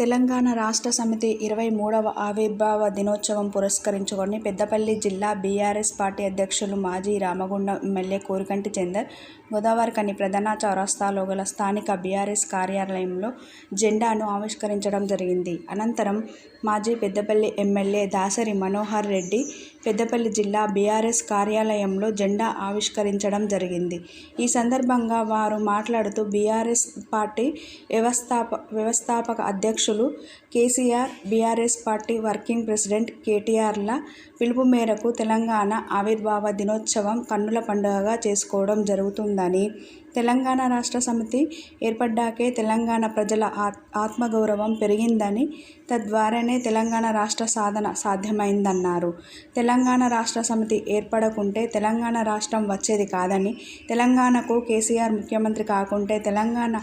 తెలంగాణ రాష్ట్ర సమితి ఇరవై మూడవ ఆవిర్భావ దినోత్సవం పురస్కరించుకొని పెద్దపల్లి జిల్లా బీఆర్ఎస్ పార్టీ అధ్యక్షులు మాజీ రామగుండం ఎమ్మెల్యే కోరికంటి చందర్ గోదావరికని ప్రధాన చౌరస్తాలో గల స్థానిక బీఆర్ఎస్ కార్యాలయంలో జెండాను ఆవిష్కరించడం జరిగింది. అనంతరం మాజీ పెద్దపల్లి ఎమ్మెల్యే దాసరి మనోహర్ రెడ్డి పెద్దపల్లి జిల్లా బీఆర్ఎస్ కార్యాలయంలో జెండా ఆవిష్కరించడం జరిగింది. ఈ సందర్భంగా వారు మాట్లాడుతూ బీఆర్ఎస్ పార్టీ వ్యవస్థాప వ్యవస్థాపక అధ్యక్షులు KCR BRS party working president కేటీఆర్ల పిలుపు మేరకు తెలంగాణ ఆవిర్భావ దినోత్సవం కన్నుల పండుగగా చేసుకోవడం జరుగుతుందని తెలంగాణ రాష్ట్ర సమితి ఏర్పడ్డాకే తెలంగాణ ప్రజల ఆత్ ఆత్మగౌరవం పెరిగిందని తద్వారానే తెలంగాణ రాష్ట్ర సాధన సాధ్యమైందన్నారు. తెలంగాణ రాష్ట్ర సమితి ఏర్పడకుంటే తెలంగాణ రాష్ట్రం వచ్చేది కాదని తెలంగాణకు కేసీఆర్ ముఖ్యమంత్రి కాకుంటే తెలంగాణ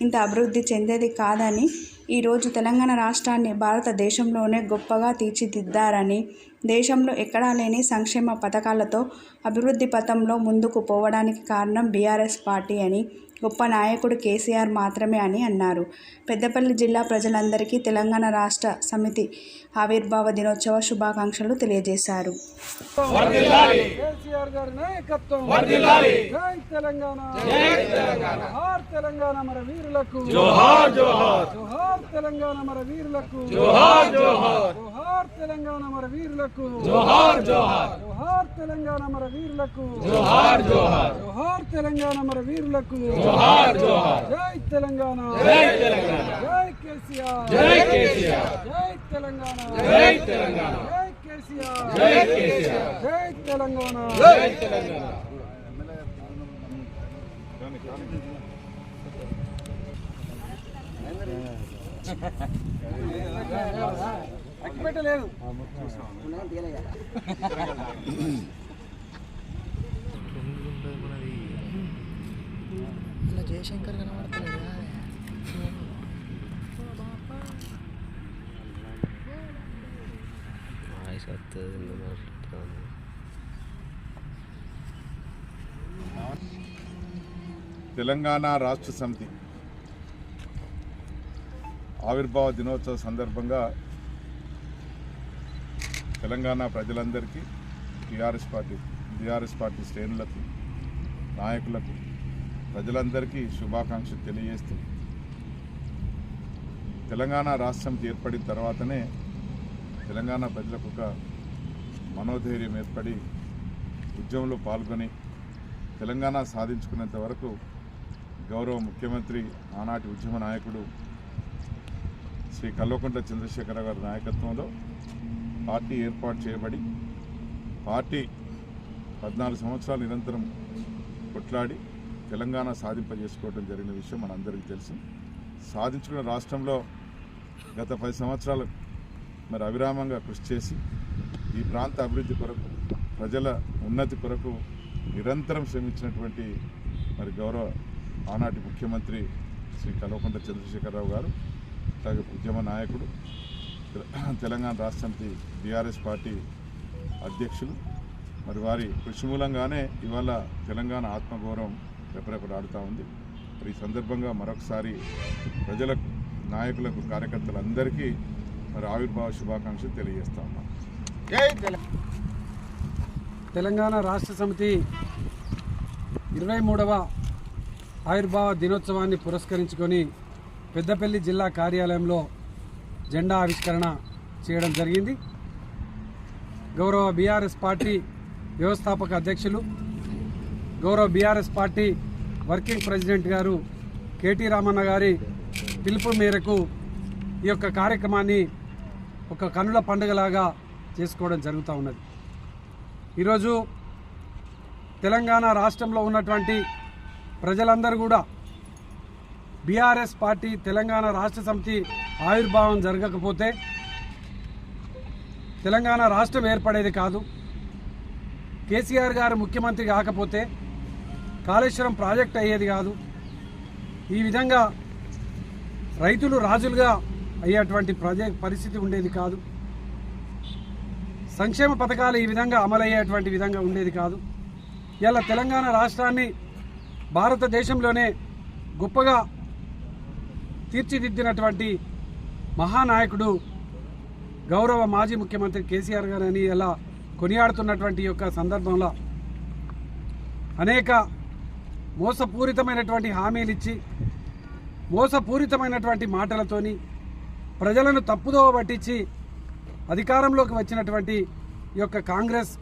ఇంత అభివృద్ధి చెందేది కాదని ఈరోజు తెలంగాణ రాష్ట్రాన్ని భారతదేశంలోనే గొప్పగా తీర్చిదిద్దారని దేశంలో ఎక్కడా లేని సంక్షేమ పథకాలతో అభివృద్ధి పథంలో ముందుకు పోవడానికి కారణం బీఆర్ఎస్ పార్టీ అని గొప్ప నాయకుడు కేసీఆర్ మాత్రమే అని అన్నారు. పెద్దపల్లి జిల్లా ప్రజలందరికీ తెలంగాణ రాష్ట్ర సమితి ఆవిర్భావ దినోత్సవ శుభాకాంక్షలు తెలియజేశారు. కేసీఆర్ గారి నాయకత్వం. జై తెలంగాణ. జోహార్ తెలంగాణ మన వీరులకు జోహార్ తెలంగాణ మన వీరులకు. జోహార్ జోహార్. జోహార్ తెలంగాణ మన వీరులకు. జోహార్ జోహార్. జోహార్ తెలంగాణ మన వీరులకు. జోహార్ జోహార్. జై తెలంగాణ. జై తెలంగాణ. జై కేసీఆర్. జై కేసీఆర్. జై తెలంగాణ. జై తెలంగాణ. జై కేసీఆర్. జై కేసీఆర్. జై తెలంగాణ. జై తెలంగాణ. అక్కిపెట్టలేదు ఇలా జయశంకర్ మాట్లాడుతాను తెలంగాణ రాష్ట్ర సమితి ఆవిర్భావ దినోత్సవ సందర్భంగా తెలంగాణ ప్రజలందరికీ టీఆర్ఎస్ పార్టీ టీఆర్ఎస్ పార్టీ శ్రేణులకు నాయకులకు ప్రజలందరికీ శుభాకాంక్షలు తెలియజేస్తూ తెలంగాణ రాష్ట్రం ఏర్పడిన తర్వాతనే తెలంగాణ ప్రజలకు ఒక మనోధైర్యం ఏర్పడి ఉద్యమంలో పాల్గొని తెలంగాణ సాధించుకునేంత వరకు గౌరవ ముఖ్యమంత్రి ఆనాటి ఉద్యమ నాయకుడు శ్రీ కల్వకుంట్ల చంద్రశేఖర గారి నాయకత్వంలో పార్టీ ఏర్పాటు చేయబడి పార్టీ పద్నాలుగు సంవత్సరాలు నిరంతరం కొట్లాడి తెలంగాణ సాధింపజేసుకోవడం జరిగిన విషయం మనందరికీ తెలుసు. సాధించుకున్న రాష్ట్రంలో గత పది సంవత్సరాలు మరి అవిరామంగా కృషి చేసి ఈ ప్రాంత అభివృద్ధి కొరకు ప్రజల ఉన్నతి కొరకు నిరంతరం శ్రమించినటువంటి మరి గౌరవ ఆనాటి ముఖ్యమంత్రి శ్రీ కల్వకుంట్ల చంద్రశేఖరరావు గారు అలాగే ఉద్యమ నాయకుడు తెలంగాణ రాష్ట్ర సమితి బీఆర్ఎస్ పార్టీ అధ్యక్షులు. మరి వారి కృషి మూలంగానే ఇవాళ తెలంగాణ ఆత్మగౌరవం రెపరెపలాడుతూ ఉంది. మరి ఈ సందర్భంగా మరొకసారి ప్రజలకు నాయకులకు కార్యకర్తలందరికీ మరి ఆవిర్భావ శుభాకాంక్షలు తెలియజేస్తా ఉన్నాం. తెలంగాణ రాష్ట్ర సమితి ఇరవై మూడవ ఆవిర్భావ దినోత్సవాన్ని పురస్కరించుకొని పెద్దపల్లి జిల్లా కార్యాలయంలో జెండా ఆవిష్కరణ చేయడం జరిగింది. గౌరవ బీఆర్ఎస్ పార్టీ వ్యవస్థాపక అధ్యక్షులు గౌరవ బీఆర్ఎస్ పార్టీ వర్కింగ్ ప్రెసిడెంట్ గారు కేటీ రామన్న గారి పిలుపు మేరకు ఈ యొక్క కార్యక్రమాన్ని ఒక కనుల పండుగలాగా చేసుకోవడం జరుగుతూ ఉన్నది. ఈరోజు తెలంగాణ రాష్ట్రంలో ఉన్నటువంటి ప్రజలందరూ కూడా బీఆర్ఎస్ పార్టీ తెలంగాణ రాష్ట్ర సమితి ఆవిర్భావం జరగకపోతే తెలంగాణ రాష్ట్రం ఏర్పడేది కాదు. కేసీఆర్ గారు ముఖ్యమంత్రి కాకపోతే కాళేశ్వరం ప్రాజెక్ట్ అయ్యేది కాదు. ఈ విధంగా రైతులు రాజులుగా అయ్యేటువంటి ప్రజ పరిస్థితి ఉండేది కాదు. సంక్షేమ పథకాలు ఈ విధంగా అమలయ్యేటువంటి విధంగా ఉండేది కాదు. ఇలా తెలంగాణ రాష్ట్రాన్ని భారతదేశంలోనే గొప్పగా తీర్చిదిద్దినటువంటి మహానాయకుడు గౌరవ మాజీ ముఖ్యమంత్రి కేసీఆర్ గారని ఇలా కొనియాడుతున్నటువంటి ఈ యొక్క సందర్భంలో అనేక మోసపూరితమైనటువంటి హామీలు ఇచ్చి మోసపూరితమైనటువంటి మాటలతోని ప్రజలను తప్పుదోవ పట్టించి అధికారంలోకి వచ్చినటువంటి ఈ యొక్క కాంగ్రెస్